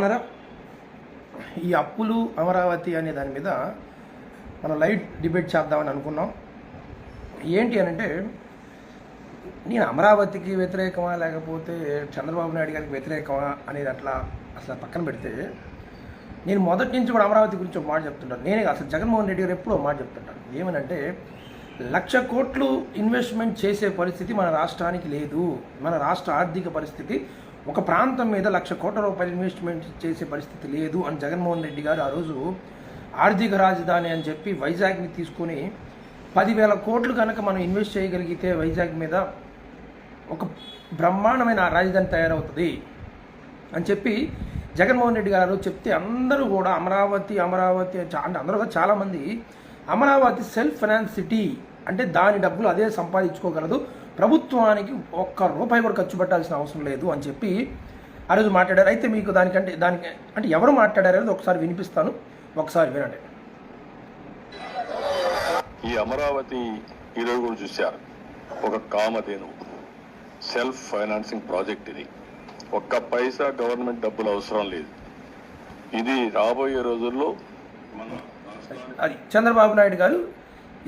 ఉన్నారా? ఈ అప్పులు అమరావతి అనే దాని మీద మనం లైట్ డిబేట్ చేద్దామని అనుకున్నాం. ఏంటి అని అంటే నేను అమరావతికి వ్యతిరేకమా లేకపోతే చంద్రబాబు నాయుడు గారికి వ్యతిరేకమా అనేది అట్లా అసలు పక్కన పెడితే నేను మొదటి నుంచి కూడా అమరావతి గురించి ఒక మాట చెప్తుంటాను. నేనే అసలు జగన్మోహన్ రెడ్డి గారు ఎప్పుడో మాట చెప్తుంటాను. ఏమనంటే లక్ష కోట్లు ఇన్వెస్ట్మెంట్ చేసే పరిస్థితి మన రాష్ట్రానికి లేదు. మన రాష్ట్ర ఆర్థిక పరిస్థితి ఒక ప్రాంతం మీద లక్ష కోట్ల రూపాయలు ఇన్వెస్ట్మెంట్ చేసే పరిస్థితి లేదు అని జగన్మోహన్ రెడ్డి గారు ఆ రోజు ఆర్థిక రాజధాని అని చెప్పి వైజాగ్ని తీసుకొని పదివేల కోట్లు కనుక మనం ఇన్వెస్ట్ చేయగలిగితే వైజాగ్ మీద ఒక బ్రహ్మాండమైన రాజధాని తయారవుతుంది అని చెప్పి జగన్మోహన్ రెడ్డి గారు చెప్తే అందరూ కూడా అమరావతి అమరావతి అంటే అందరూ కూడా చాలామంది అమరావతి సెల్ఫ్ ఫైనాన్స్ సిటీ అంటే దాని డబ్బులు అదే సంపాదించుకోగలదు. ప్రభుత్వానికి ఒక్క రూపాయి కూడా ఖర్చు పెట్టాల్సిన అవసరం లేదు అని చెప్పి ఆ రోజు మాట్లాడారు. అయితే మీకు దానికంటే దానికి అంటే ఎవరు మాట్లాడారు అనేది ఒకసారి వినిపిస్తాను. ఒకసారి వినండి. ఈ అమరావతి ఈరోజు కూడా చూశారు. ఒక కామధేను సెల్ఫ్ ఫైనాన్సింగ్ ప్రాజెక్ట్ ఇది. ఒక్క పైసా గవర్నమెంట్ డబ్బులు అవసరం లేదు. ఇది రాబోయే రోజుల్లో మన అది చంద్రబాబు నాయుడు గారు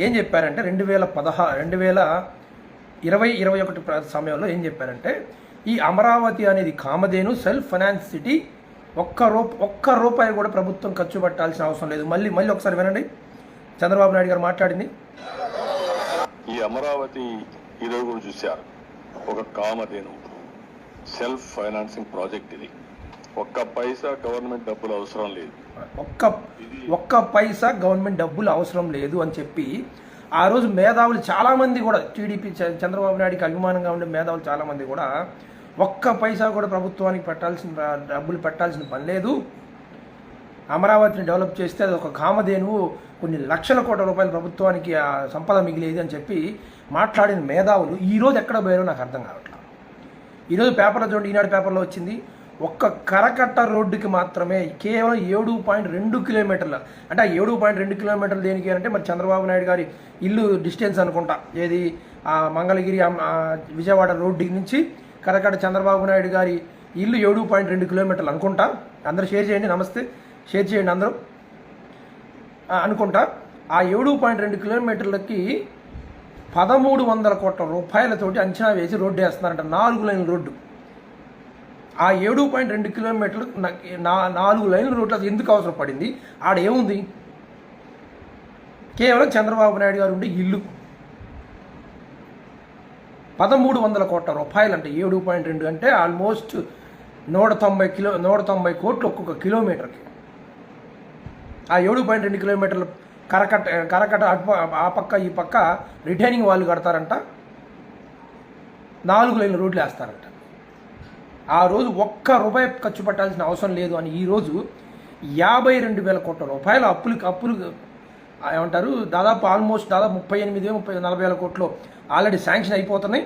ఏం చెప్పారంటే రెండు వేల పదహా రెండు వేల ఇరవై ఇరవై ఒకటి సమయంలో ఏం చెప్పారంటే ఈ అమరావతి అనేది కామధేను సెల్ఫ్ ఫైనాన్స్ సిటీ ఒక్క రూ ఒక్క రూపాయి కూడా ప్రభుత్వం ఖర్చు పెట్టాల్సిన అవసరం లేదు. మళ్ళీ మళ్ళీ ఒకసారి వినండి. చంద్రబాబు నాయుడు గారు మాట్లాడింది. ఈ అమరావతి ఈరోజు కూడా చూశారు. ఒక కామధేను సెల్ఫ్ ఫైనాన్సింగ్ ప్రాజెక్ట్ ఇది. ఒక్క పైసా గవర్నమెంట్ డబ్బులు అవసరం లేదు. ఒక్క ఒక్క పైసా గవర్నమెంట్ డబ్బులు అవసరం లేదు అని చెప్పి ఆ రోజు మేధావులు చాలామంది కూడా టీడీపీ చంద్రబాబు నాయుడికి అభిమానంగా ఉండే మేధావులు చాలామంది కూడా ఒక్క పైసా కూడా ప్రభుత్వానికి పెట్టాల్సిన డబ్బులు పెట్టాల్సిన పని లేదు. అమరావతిని డెవలప్ చేస్తే అది ఒక కామధేనువు కొన్ని లక్షల కోట్ల రూపాయలు ప్రభుత్వానికి ఆ సంపద మిగిలేది అని చెప్పి మాట్లాడిన మేధావులు ఈరోజు ఎక్కడ పోయారో నాకు అర్థం కావట్లేదు ఈరోజు పేపర్లో చూడండి ఈనాడు పేపర్లో వచ్చింది ఒక్క కరకట్ట రోడ్డుకి మాత్రమే కేవలం ఏడు పాయింట్ రెండు కిలోమీటర్ల అంటే ఆ ఏడు పాయింట్ రెండు కిలోమీటర్లు దేనికి అంటే మరి చంద్రబాబు నాయుడు గారి ఇల్లు డిస్టెన్స్ అనుకుంటా. ఏది? ఆ మంగళగిరి విజయవాడ రోడ్డు నుంచి కరకట్ట చంద్రబాబు నాయుడు గారి ఇల్లు ఏడు పాయింట్ రెండు కిలోమీటర్లు అనుకుంటా. అందరూ షేర్ చేయండి నమస్తే. షేర్ చేయండి అందరూ. అనుకుంటా. ఆ ఏడు పాయింట్ రెండు కిలోమీటర్లకి పదమూడు వందల కోట్ల రూపాయలతోటి అంచనా వేసి రోడ్డు వేస్తున్నారంట. నాలుగు లైన్ రోడ్డు. ఆ ఏడు పాయింట్ రెండు కిలోమీటర్లు నా- నాలుగు లైన్ల రోడ్లు ఎందుకు అవసరం పడింది? ఆడ ఏముంది? కేవలం చంద్రబాబు నాయుడు గారు ఉండే ఇల్లు. పదమూడు వందల కోట్ల రూపాయలు అంటే ఏడు పాయింట్ రెండు అంటే ఆల్మోస్ట్ నూట తొంభై కిలో నూట తొంభై కోట్లు ఒక్కొక్క కిలోమీటర్కి. ఆ ఏడు పాయింట్ రెండు కిలోమీటర్లు కరకట కరకట ఆ పక్క ఈ పక్క రిటైనింగ్ వాళ్ళు కడతారంట. నాలుగు లైన్ల రోడ్లు వేస్తారంట. ఆ రోజు ఒక్క రూపాయి ఖర్చు పెట్టాల్సిన అవసరం లేదు అని ఈరోజు యాభై రెండు వేల కోట్ల రూపాయల అప్పులు అప్పులు ఏమంటారు దాదాపు ఆల్మోస్ట్ దాదాపు ముప్పై ఎనిమిది ముప్పై నలభై వేల కోట్లు ఆల్రెడీ శాంక్షన్ అయిపోతున్నాయి.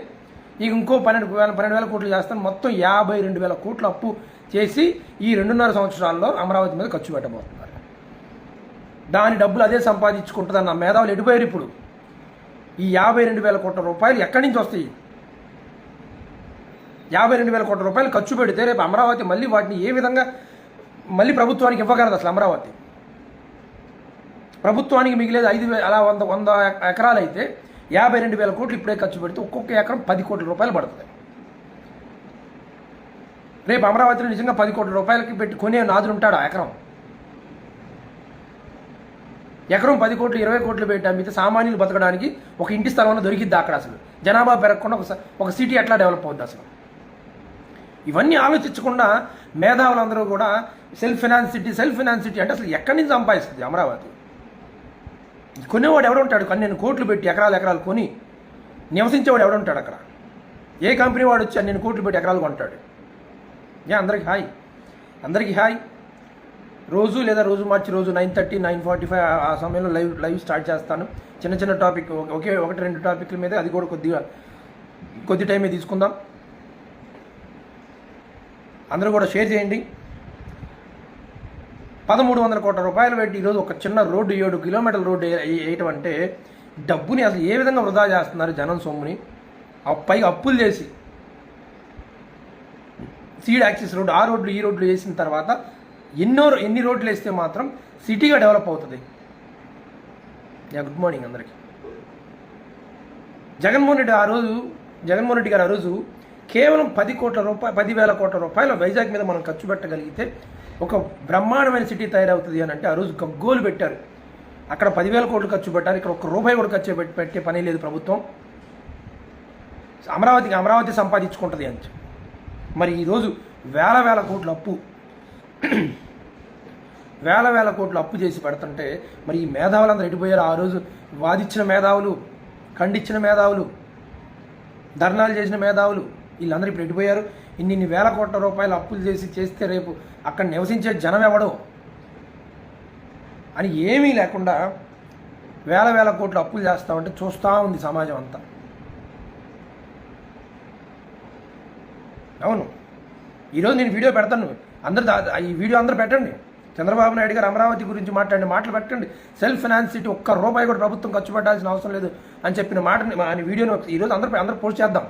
ఇక ఇంకో పన్నెండు వేల పన్నెండు వేల కోట్లు చేస్తాను. మొత్తం యాభై రెండు వేల కోట్లు అప్పు చేసి ఈ రెండున్నర సంవత్సరాల్లో అమరావతి మీద ఖర్చు పెట్టబోతున్నారు. దాని డబ్బులు అదే సంపాదించుకుంటుందన్న మేధావులు ఎడిపోయారు ఇప్పుడు? ఈ యాభై రెండు వేల కోట్ల రూపాయలు ఎక్కడి నుంచి వస్తాయి? యాభై రెండు వేల కోట్ల రూపాయలు ఖర్చు పెడితే రేపు అమరావతి మళ్ళీ వాటిని ఏ విధంగా మళ్ళీ ప్రభుత్వానికి ఇవ్వగలదు అసలు అమరావతి? ప్రభుత్వానికి మిగిలేదు ఐదు అలా వంద వంద ఎకరాలు అయితే యాభై రెండు వేల కోట్లు ఇప్పుడే ఖర్చు పెడితే ఒక్కొక్క ఎకరం పది కోట్ల రూపాయలు పడుతుంది. రేపు అమరావతిలో నిజంగా పది కోట్ల రూపాయలకి పెట్టి కొనే నాదులు ఉంటాడు ఆ ఎకరం. ఎకరం పది కోట్లు ఇరవై కోట్లు పెట్టి అమ్మితే సామాన్యులు బతకడానికి ఒక ఇంటి స్థలం దొరికిద్ది అక్కడ అసలు. జనాభా పెరగకుండా ఒక స- ఒక సిటీ ఎట్లా డెవలప్ అవుద్ది అసలు. ఇవన్నీ ఆలోచించకుండా మేధావులందరూ కూడా self finance city self finance city అంటే అసలు ఎక్కడి నుంచి సంపాదిస్తుంది అమరావతి? కొనేవాడు ఎవడుంటాడు పన్నెండు కోట్లు పెట్టి ఎకరాలు ఎకరాలు కొని నివసించేవాడు ఎవడుంటాడు అక్కడ? ఏ కంపెనీ వాడు వచ్చి అన్ని కోట్లు పెట్టి ఎకరాలు కొంటాడు? ఏ అందరికి హాయ్. అందరికీ హాయ్. రోజు లేదా రోజు మార్చి రోజు nine thirty nine forty five ఆ సమయంలో లైవ్ లైవ్ స్టార్ట్ చేస్తాను. చిన్న చిన్న టాపిక్ ఒకే ఒకటి రెండు టాపిక్ల మీద అది కూడా కొద్దిగా కొద్ది టైమే తీసుకుందాం. అందరూ కూడా షేర్ చేయండి. పదమూడు వందల కోట్ల రూపాయలు పెట్టి ఈరోజు ఒక చిన్న రోడ్డు ఏడు కిలోమీటర్ల రోడ్డు వేయటం అంటే డబ్బుని అసలు ఏ విధంగా వృధా చేస్తున్నారు జనం సొమ్ముని? పైగా అప్పులు చేసి సీడ్ యాక్సిస్ రోడ్డు ఆ రోడ్లు ఈ రోడ్లు వేసిన తర్వాత ఎన్నో ఎన్ని రోడ్లు వేస్తే మాత్రం సిటీగా డెవలప్ అవుతుంది. యా గుడ్ మార్నింగ్ అందరికీ. జగన్మోహన్ రెడ్డి ఆ రోజు జగన్మోహన్ రెడ్డి గారు ఆ రోజు కేవలం పది కోట్ల రూపాయలు పదివేల కోట్ల రూపాయల వైజాగ్ మీద మనం ఖర్చు పెట్టగలిగితే ఒక బ్రహ్మాండమైన సిటీ తయారవుతుంది అని అంటే ఆ రోజు గగ్గోలు పెట్టారు. అక్కడ పదివేల కోట్లు ఖర్చు పెట్టారు. ఇక్కడ ఒక్క రూపాయి కూడా ఖర్చు పెట్టి పెట్టే పని లేదు ప్రభుత్వం. అమరావతికి అమరావతి సంపాదించుకుంటుంది అని మరి ఈరోజు వేల వేల కోట్ల అప్పు వేల వేల కోట్లు అప్పు చేసి పెడుతుంటే మరి ఈ మేధావులందరూ ఎడిపోయారు ఆ రోజు వాదిచ్చిన మేధావులు ఖండించిన మేధావులు ధర్నాలు చేసిన మేధావులు వీళ్ళందరూ ఇప్పుడు ఎడిపోయారు ఇన్ని ఇన్ని వేల కోట్ల రూపాయలు అప్పులు చేసి చేస్తే రేపు అక్కడ నివసించే జనం ఎవడు? అని ఏమీ లేకుండా వేల వేల కోట్లు అప్పులు చేస్తామంటే చూస్తూ ఉంది సమాజం అంతా. అవును. ఈరోజు నేను వీడియో పెడతాను. అందరు దా- ఈ వీడియో అందరూ పెట్టండి. చంద్రబాబు నాయుడు గారు అమరావతి గురించి మాట్లాడిన మాటలు పెట్టండి. సెల్ఫ్ ఫైనాన్స్ సిటీ ఒక్క రూపాయి కూడా ప్రభుత్వం ఖర్చు పెట్టాల్సిన అవసరం లేదు అని చెప్పిన మాటని అని వీడియోని ఈరోజు అందరూ అందరూ పోస్ట్ చేద్దాం.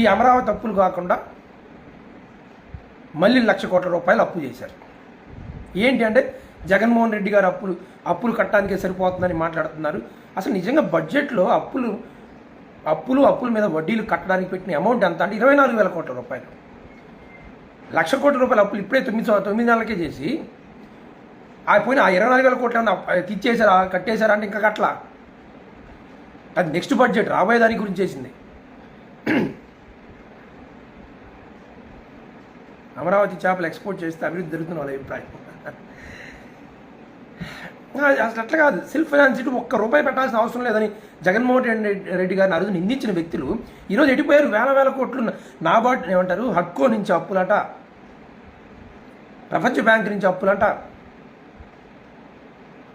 ఈ అమరావతి అప్పులు కాకుండా మళ్ళీ లక్ష కోట్ల రూపాయలు అప్పు చేశారు. ఏంటి అంటే జగన్మోహన్ రెడ్డి గారు అప్పులు అప్పులు కట్టడానికే సరిపోతుందని మాట్లాడుతున్నారు. అసలు నిజంగా బడ్జెట్లో అప్పులు అప్పులు అప్పుల మీద వడ్డీలు కట్టడానికి పెట్టిన అమౌంట్ ఎంత అంటే ఇరవై నాలుగు వేల కోట్ల రూపాయలు. లక్ష కోట్ల రూపాయల అప్పులు ఇప్పుడే తొమ్మిది తొమ్మిది నెలలకే చేసి ఆ పోయిన ఆ ఇరవై నాలుగు వేల కోట్లు ఏమన్నా తెచ్చేసారా కట్టేశారా అంటే ఇంకా కట్టలా. అది నెక్స్ట్ బడ్జెట్ రాబోయే దాని గురించి చేసింది అమరావతి చేపలు ఎక్స్పోర్ట్ చేస్తే అభివృద్ధి జరుగుతున్న వాళ్ళ అభిప్రాయం. అసలు అట్లా కాదు. సెల్ఫ్ ఫైనాన్స్ ఇటు ఒక్క రూపాయి పెట్టాల్సిన అవసరం లేదని జగన్మోహన్ రెడ్డి రెడ్డి గారిని అరుదు నిందించిన వ్యక్తులు ఈరోజు ఎడిపోయారు వేల వేల కోట్లు నాబార్డ్ ఏమంటారు? హక్కు నుంచి అప్పులట. ప్రపంచ బ్యాంక్ నుంచి అప్పులంట.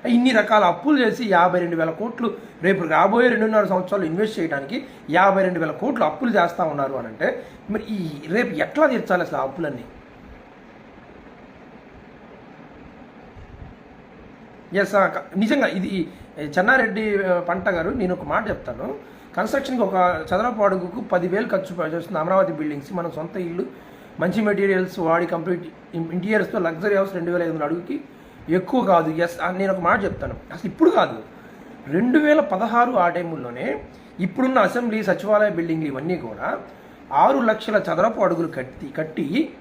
ఇన్ని రకాల అప్పులు చేసి యాభై రెండు వేల కోట్లు రేపు రాబోయే రెండున్నర సంవత్సరాలు ఇన్వెస్ట్ చేయడానికి యాభై రెండు వేల కోట్లు అప్పులు చేస్తూ ఉన్నారు అని అంటే మరి ఈ రేపు ఎట్లా తీర్చాలి అసలు ఆ అప్పులన్నీ? ఎస్ నిజంగా ఇది చెన్నారెడ్డి పంట గారు నేను ఒక మాట చెప్తాను. కన్స్ట్రక్షన్కి ఒక చదరపు అడుగుకు పదివేలు ఖర్చు చేస్తుంది అమరావతి బిల్డింగ్స్ మన సొంత ఇల్లు మంచి మెటీరియల్స్ వాడి కంప్లీట్ ఇంటీరియర్స్తో లగ్జరీ హౌస్ రెండు వేల ఐదు వందల అడుగుకి ఎక్కువ కాదు. ఎస్ నేను ఒక మాట చెప్తాను. అసలు ఇప్పుడు కాదు. రెండు వేల పదహారు ఆ టైంలోనే ఇప్పుడున్న అసెంబ్లీ సచివాలయ బిల్డింగ్లు ఇవన్నీ కూడా ఆరు లక్షల చదరపు అడుగులు కట్టి కట్టి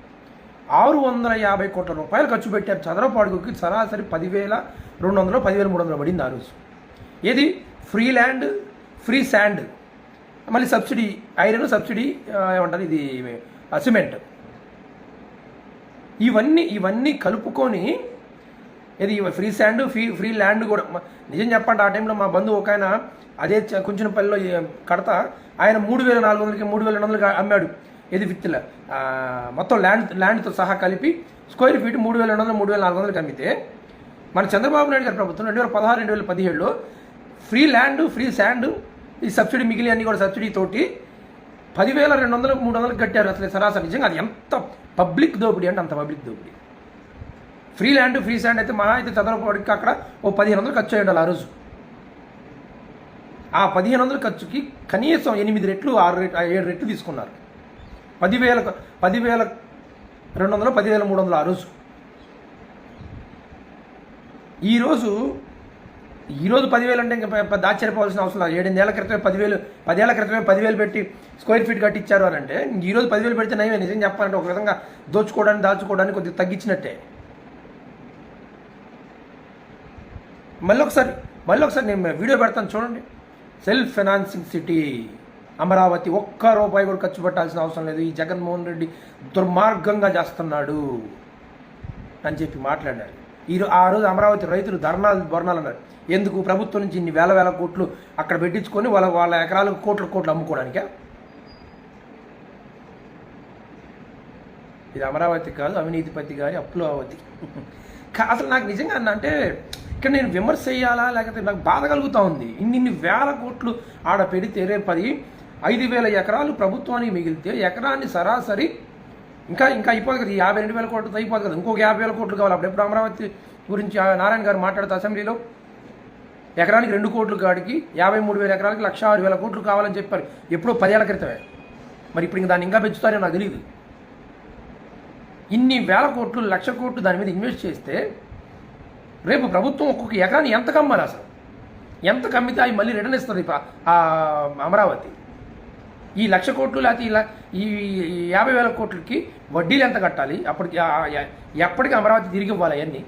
ఆరు వందల యాభై కోట్ల రూపాయలు ఖర్చు పెట్టారు. చదరపు అడుగుకి సరాసరి పదివేల రెండు వందలు పదివేల మూడు వందలు పడింది ఆ రోజు. ఏది? ఫ్రీ ల్యాండ్ ఫ్రీ శాండ్ మళ్ళీ సబ్సిడీ ఐరన్ సబ్సిడీ ఏమంటారు ఇది సిమెంట్. ఇవన్నీ ఇవన్నీ కలుపుకొని ఇది free sand free free land కూడా. నిజం చెప్పండి ఆ టైంలో మా బంధువు ఒక ఆయన అదే చ- కొంచెం కడతా. ఆయన మూడు వేల నాలుగు వందలకి మూడు వేల రెండు వందలకి అమ్మాడు. ఇది విత్తుల. మొత్తం ల్యాండ్ ల్యాండ్తో సహా కలిపి స్క్వేర్ ఫీట్ మూడు వేల రెండు వందలు మూడు వేల నాలుగు వందలకి అమ్మితే మన చంద్రబాబు నాయుడు గారి ప్రభుత్వం రెండు వేల పదహారు రెండు వేల పదిహేడులో ఫ్రీ ల్యాండ్ ఫ్రీ శాండ్ ఈ సబ్సిడీ మిగిలి అన్ని కూడా సబ్సిడీ తోటి పదివేల రెండు వందలు మూడు వందలకు కట్టారు అసలు సరాసరి. నిజంగా అది ఎంత పబ్లిక్ దోపిడీ అంటే అంత పబ్లిక్ దోపిడీ. ఫ్రీ ల్యాండ్ ఫ్రీ శాండ్ అయితే మహా అయితే చదరపడికి అక్కడ ఓ పదిహేను వందలు ఖర్చు అయ్యాడు ఆ రోజు. ఆ పదిహేను వందల ఖర్చుకి కనీసం ఎనిమిది రెట్లు ఆరు రెట్లు ఏడు రెట్లు తీసుకున్నారు. పదివేల పదివేల రెండు వందలు పదివేల మూడు వందలు ఆ రోజు. ఈరోజు ఈరోజు పదివేలు అంటే ఇంకా పెద్ద ఆశ్చర్యపోవాల్సిన అవసరం లేదు. ఏడెనిమిదేళ్ళ క్రితమే పదివేలు పదేళ్ళ క్రితమే పదివేలు పెట్టి స్క్వేర్ ఫీట్ కట్టించారు అని అంటే ఈరోజు పదివేలు పెడితే నయమే. నిజం చెప్పాలంటే ఒక విధంగా దోచుకోవడానికి దాచుకోవడానికి కొద్దిగా తగ్గించినట్టే. మళ్ళీ ఒకసారి మళ్ళీ ఒకసారి నేను వీడియో పెడతాను చూడండి. సెల్ఫ్ ఫైనాన్సింగ్ సిటీ అమరావతి ఒక్క రూపాయి కూడా ఖర్చు పెట్టాల్సిన అవసరం లేదు. ఈ జగన్మోహన్ రెడ్డి దుర్మార్గంగా చేస్తున్నాడు అని చెప్పి మాట్లాడారు. ఈ ఆ రోజు అమరావతి రైతులు ధర్నాలు ధర్నాలు అన్నారు. ఎందుకు? ప్రభుత్వం నుంచి ఇన్ని వేల వేల కోట్లు అక్కడ పెట్టించుకొని వాళ్ళ వాళ్ళ ఎకరాలకు కోట్ల కోట్లు అమ్ముకోవడానికి? ఇది అమరావతి కాదు అవినీతిపతి గారి అప్పులవతి అవతి అసలు నాకు నిజంగా అన్న అంటే ఇక్కడ నేను విమర్శ చేయాలా లేకపోతే నాకు బాధ కలుగుతూ ఉంది. ఇన్ని వేల కోట్లు ఆడ పెడితే రేపది ఐదు వేల ఎకరాలు ప్రభుత్వానికి మిగిలితే ఎకరాన్ని సరాసరి ఇంకా ఇంకా అయిపోదు కదా. ఈ యాభై రెండు వేల కోట్లు అయిపోదు కదా. ఇంకొక యాభై వేల కోట్లు కావాలి. అప్పుడప్పుడు అమరావతి గురించి ఆ నారాయణ గారు మాట్లాడుతూ అసెంబ్లీలో ఎకరానికి రెండు కోట్లు కాడికి యాభై మూడు వేల ఎకరాలకి లక్ష ఆరు వేల కోట్లు కావాలని చెప్పారు. ఎప్పుడో పదేళ్ళ క్రితమే. మరి ఇప్పుడు ఇంక దాన్ని ఇంకా పెంచుతారో నాకు తెలియదు ఇన్ని వేల కోట్లు లక్ష కోట్లు దాని మీద ఇన్వెస్ట్ చేస్తే రేపు ప్రభుత్వం ఒక్కొక్క ఎకరాన్ని ఎంత కమ్మాలి అసలు? ఎంత కమ్మితే అవి మళ్ళీ రిటర్న్ ఇస్తుంది అమరావతి? ఈ లక్ష కోట్లు లేకపోతే ఇలా ఈ యాభై వేల కోట్లకి వడ్డీలు ఎంత కట్టాలి? అప్పటికి ఎప్పటికీ ఎప్పటికి అమరావతి తిరిగి ఇవ్వాలి అవన్నీ?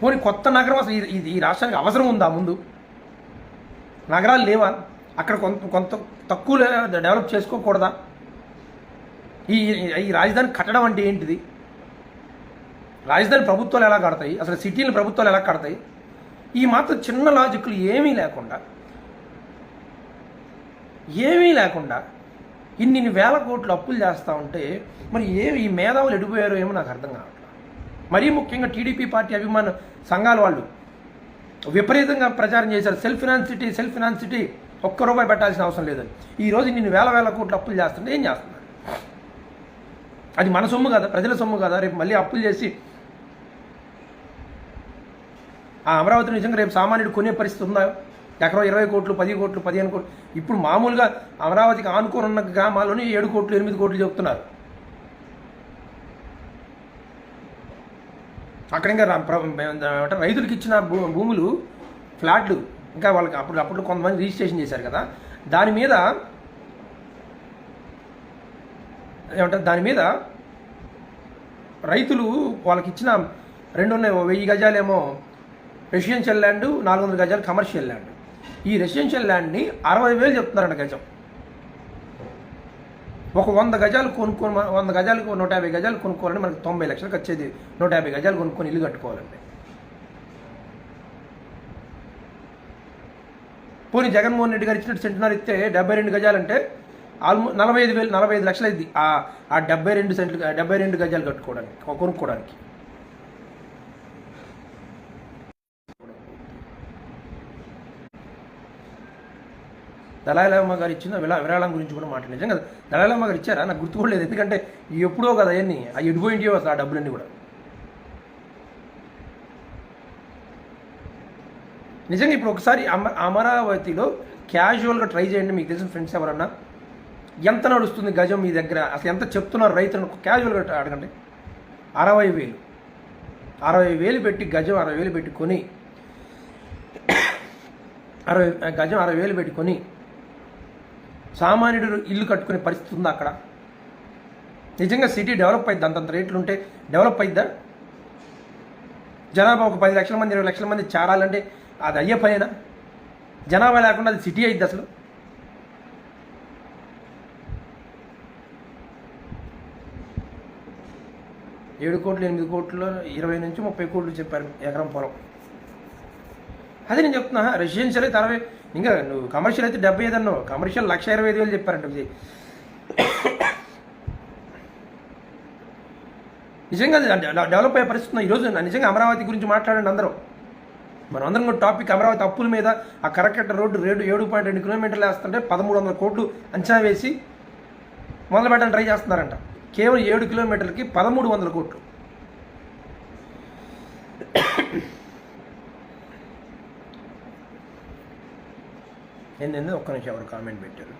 పోనీ కొత్త నగరం అసలు ఇది ఈ రాష్ట్రానికి అవసరం ఉందా ముందు? నగరాలు లేవా? అక్కడ కొంత కొంత తక్కువ డెవలప్ చేసుకోకూడదా? ఈ ఈ రాజధాని కట్టడం అంటే ఏంటిది? రాజధాని ప్రభుత్వాలు ఎలా కడతాయి? అసలు సిటీలు ప్రభుత్వాలు ఎలా కడతాయి? ఈ మాత్రం చిన్న లాజిక్లు ఏమీ లేకుండా ఏమీ లేకుండా ఇన్ని వేల కోట్లు అప్పులు చేస్తూ ఉంటే మరి ఏ ఈ మేధావులు ఎడిపోయారో ఏమో నాకు అర్థం కావట్లేదు. మరీ ముఖ్యంగా టీడీపీ పార్టీ అభిమాన సంఘాల వాళ్ళు విపరీతంగా ప్రచారం చేశారు. Self finance city self finance city ఒక్క రూపాయి పెట్టాల్సిన అవసరం లేదని ఈ రోజు నిన్ను వేల వేల కోట్లు అప్పులు చేస్తుంటే ఏం చేస్తున్నారు? అది మన సొమ్ము కదా? ప్రజల సొమ్ము కదా? రేపు మళ్ళీ అప్పులు చేసి ఆ అమరావతి నిజంగా రేపు సామాన్యుడు కొనే పరిస్థితి ఉందా? ఎకరం ఇరవై కోట్లు పది కోట్లు పదిహేను కోట్లు. ఇప్పుడు మామూలుగా అమరావతికి ఆనుకొని ఉన్న గ్రామాల్లోనే ఏడు కోట్లు ఎనిమిది కోట్లు చెప్తున్నారు అక్కడ ఇంకా రైతులకి రైతులకు ఇచ్చిన భూ భూములు ఫ్లాట్లు ఇంకా వాళ్ళకి అప్పుడు అప్పుడు కొంతమంది రిజిస్ట్రేషన్ చేశారు కదా. దాని మీద ఏమంటారు? దాని మీద రైతులు వాళ్ళకి ఇచ్చిన రెండు ఉన్నాయి వెయ్యి గజాలేమో రెసిడెన్షియల్ ల్యాండ్ నాలుగు వందల గజాలు కమర్షియల్ ల్యాండ్. ఈ రెసిడెన్షియల్ ల్యాండ్ని అరవై వేలు చెప్తున్నారంట గజం. ఒక వంద గజాలు కొనుక్కొని వంద గజాలకు నూట యాభై గజాలు కొనుక్కోవాలంటే మనకు తొంభై లక్షలకు వచ్చేది నూట యాభై గజాలు కొనుక్కొని ఇల్లు కట్టుకోవాలండి పోనీ జగన్మోహన్ రెడ్డి గారు ఇచ్చినట్టు సెంటున్నారు ఇస్తే డెబ్బై రెండు గజాలంటే ఆల్మో నలభై ఐదు వేలు నలభై ఐదు లక్షలు అయింది. ఆ ఆ డెబ్బై రెండు సెంట్లు డెబ్బై రెండు గజాలు కట్టుకోవడానికి కొనుక్కోవడానికి. దళాయిలమ్మ గారు ఇచ్చిన విరా విరాళం గురించి కూడా మాట్లాడి నిజంగా దళాయిలమ్మ గారు ఇచ్చారా? నాకు గుర్తు ఎందుకంటే ఎప్పుడో కదా అవన్నీ ఆ ఎడిపోయింటివో అసలు ఆ డబ్బులన్నీ కూడా. నిజంగా ఇప్పుడు ఒకసారి అమ అమరావతిలో క్యాజువల్గా ట్రై చేయండి. మీకు తెలిసిన ఫ్రెండ్స్ ఎవరన్నా? ఎంత నడుస్తుంది గజం మీ దగ్గర? అసలు ఎంత చెప్తున్నారు రైతులను? క్యాజువల్గా అడగండి. అరవై వేలు. అరవై వేలు పెట్టి గజం అరవై వేలు పెట్టి కొని అరవై గజం అరవై వేలు పెట్టి కొని సామాన్యుడు ఇల్లు కట్టుకునే పరిస్థితి ఉందా అక్కడ? నిజంగా సిటీ డెవలప్ అయింది అంతంత రేట్లు ఉంటే డెవలప్ అయిద్దా? జనాభా ఒక పది లక్షల మంది ఇరవై లక్షల మంది చేరాలంటే అది అయ్యే పనేనా? జనాభా లేకుండా అది సిటీ అయింది అసలు? ఏడు కోట్లు ఎనిమిది కోట్లు ఇరవై నుంచి ముప్పై కోట్లు చెప్పారు ఎకరం పొలం. అదే నేను చెప్తున్నా రెసిడెన్షియల్ అయితే అరవై ఇంకా నువ్వు కమర్షియల్ అయితే డెబ్బై ఐదు అన్నావు. కమర్షియల్ లక్ష ఇరవై ఐదు వేలు చెప్పారంట విజయ్. నిజంగా అది డెవలప్ అయ్యే పరిస్థితి ఉంది. ఈరోజు నా- నిజంగా అమరావతి గురించి మాట్లాడండి అందరూ. మనం అందరం కూడా టాపిక్ అమరావతి అప్పుల మీద ఆ కరకట్ట రోడ్డు రేడు ఏడు పాయింట్ రెండు కిలోమీటర్లు వేస్తుంటే పదమూడు వందల కోట్లు అంచనా వేసి మొదలు పెట్టడానికి ట్రై చేస్తున్నారంట. కేవలం ఏడు కిలోమీటర్లకి పదమూడు వందల కోట్లు. ఏంటంటే ఒక్క నిమిషం ఎవరు కామెంట్ పెట్టారు.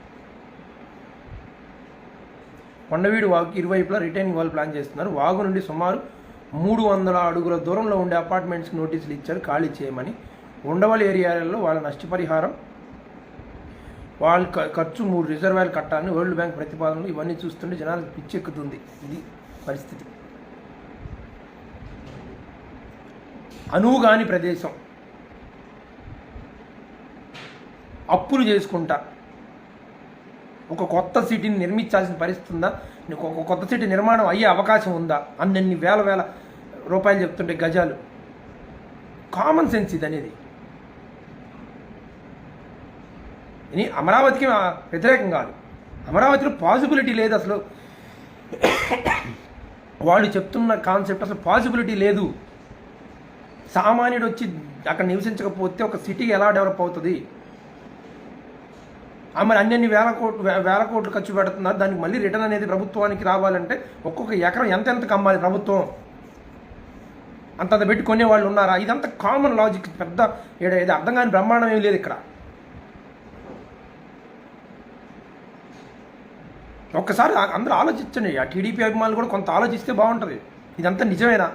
కొండవీడు వాగుకి ఇరువైపులా రిటైనింగ్ వాళ్ళు ప్లాన్ చేస్తున్నారు. వాగు నుండి సుమారు మూడు వందల అడుగుల దూరంలో ఉండే అపార్ట్మెంట్స్కి నోటీసులు ఇచ్చారు. ఖాళీ చేయమని ఉండవల్లి ఏరియాలలో వాళ్ళ నష్టపరిహారం వాళ్ళ ఖర్చు మూడు రిజర్వాయర్లు కట్టాలని వరల్డ్ బ్యాంక్ ప్రతిపాదనలు ఇవన్నీ చూస్తుంటే జనాలకు పిచ్చెక్కుతుంది. ఇది పరిస్థితి. అనువుగాని ప్రదేశం. అప్పులు చేసుకుంటా. ఒక కొత్త సిటీని నిర్మించాల్సిన పరిస్థితి ఉందా? నీకు ఒక కొత్త సిటీ నిర్మాణం అయ్యే అవకాశం ఉందా? అన్నన్ని వేల వేల రూపాయలు చెప్తుంటే గజాలు. కామన్ సెన్స్ ఇది అనేది ఇది అమరావతికి ఆ వ్యతిరేకం కాదు. అమరావతిలో పాసిబిలిటీ లేదు అసలు. వాళ్ళు చెప్తున్న కాన్సెప్ట్ అసలు పాసిబిలిటీ లేదు. సామాన్యుడు వచ్చి అక్కడ నివసించకపోతే ఒక సిటీ ఎలా డెవలప్ అవుతుంది? ఆ మరి అన్ని వేల కోట్లు వేల కోట్లు ఖర్చు పెడుతున్నారు దానికి మళ్ళీ రిటర్న్ అనేది ప్రభుత్వానికి రావాలంటే ఒక్కొక్క ఎకరం ఎంత ఎంత కమ్మాలి ప్రభుత్వం? అంతంత పెట్టి కొనేవాళ్ళు ఉన్నారా? ఇదంతా కామన్ లాజిక్ పెద్ద ఇది అర్థం కాని బ్రహ్మాండం ఏం లేదు ఇక్కడ. ఒక్కసారి అందరూ ఆలోచించండి. ఆ టీడీపీ అభిమానులు కూడా కొంత ఆలోచిస్తే బాగుంటుంది. ఇదంతా నిజమేనా?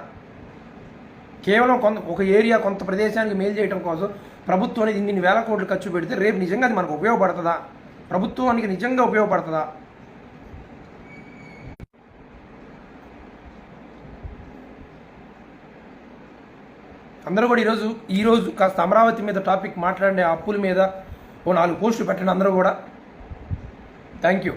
కేవలం కొంత ఒక ఏరియా కొంత ప్రదేశానికి మేలు చేయడం కోసం ప్రభుత్వం అనేది ఇన్ని వేల కోట్లు ఖర్చు పెడితే రేపు నిజంగా అది మనకు ఉపయోగపడుతుందా? ప్రభుత్వానికి నిజంగా ఉపయోగపడుతుందా? అందరూ కూడా ఈరోజు ఈరోజు కాస్త అమరావతి మీద టాపిక్ మాట్లాడే అప్పుల మీద ఓ నాలుగు పోస్టులు పెట్టండి అందరూ కూడా. Thank you.